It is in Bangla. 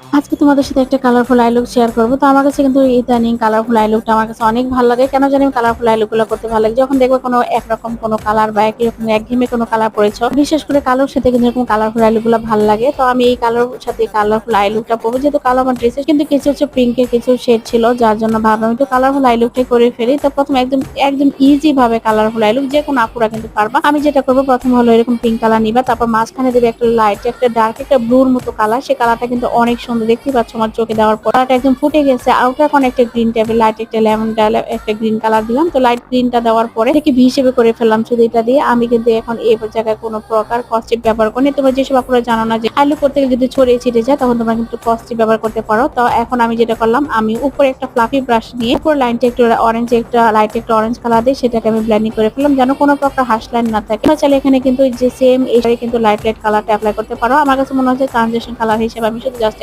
আজকে তোমাদের সাথে একটা কালারফুল আইলুক শেয়ার করব। তো আমার কাছে কিন্তু ইদানিং কালারফুল আই লুকটা আমার কাছে অনেক ভালো লাগে। কেন জানি কালারফুল আই লুকগুলো করতে ভালো লাগে। যখন দেখব কোনো একরকম কোনো কালার বা একই রকম একঘেমে কোনো কালার পরেছ বিশেষ করে কালোর সাথে কিন্তু এরকম কালারফুল আই লুকগুলো ভালো লাগে। তো আমি এই কালোর সাথে কালারফুল আই লুকটা পরবো যেহেতু কালো আমার ড্রেসের কিন্তু কিছু হচ্ছে পিঙ্কের কিছু শেড ছিল, যার জন্য ভাবলাম একটু কালারফুল আই লুকটাই করে ফেলি। তো প্রথম একদম একদম ইজি ভাবে কালারফুল আইলুক যে কোনো আপুরা কিন্তু পারবা। আমি যেটা করব, প্রথম হলো এরকম পিঙ্ক কালার নিবা, তারপর মাঝখানে দেবে একটা লাইট একটা ডার্ক একটা ব্লুর মতো কালার সেই কালারটা কিন্তু অনেক সুন্দর দেখতে পাচ্ছ আমার চোখে দেওয়ার পর। একদম ফুটে গেছে। আউটার কোন একটা গ্রিন টাইপের লাইট একটা লেমন একটা গ্রিন কালার দিলাম। তো লাইট গ্রিনটা দেওয়ার পরে থেকে ভি হিসেবে করে ফেললাম শুধু এটা দিয়ে। আমি কিন্তু এখন এই জায়গায় কোনো প্রকার কস্টিপ ব্যবহার করি তোমরা যেসব আপনারা জানো না যে, আলু করতে গেলে যদি ছড়িয়ে ছিটে যায়, তখন তোমরা কিন্তু কস্টিপ ব্যবহার করতে পারো। তো এখন আমি যেটা করলাম, আমি উপরে একটা ফ্লাফি ব্রাশ নিয়ে উপর লাইনটা একটু অরেঞ্জ একটা লাইট একটা অরেঞ্জ কালার দিয়ে সেটাকে আমি ব্লেন্ডিং করে ফেললাম, যেন কোনো প্রকার হাস লাইন না থাকে। চাইলে এখানে কিন্তু যে সেম এই কিন্তু লাইট লাইট কালারটা অ্যাপ্লাই করতে পারো। আমার কাছে মনে হচ্ছে ট্রানজেকশন কালার হিসেবে আমি শুধু জাস্ট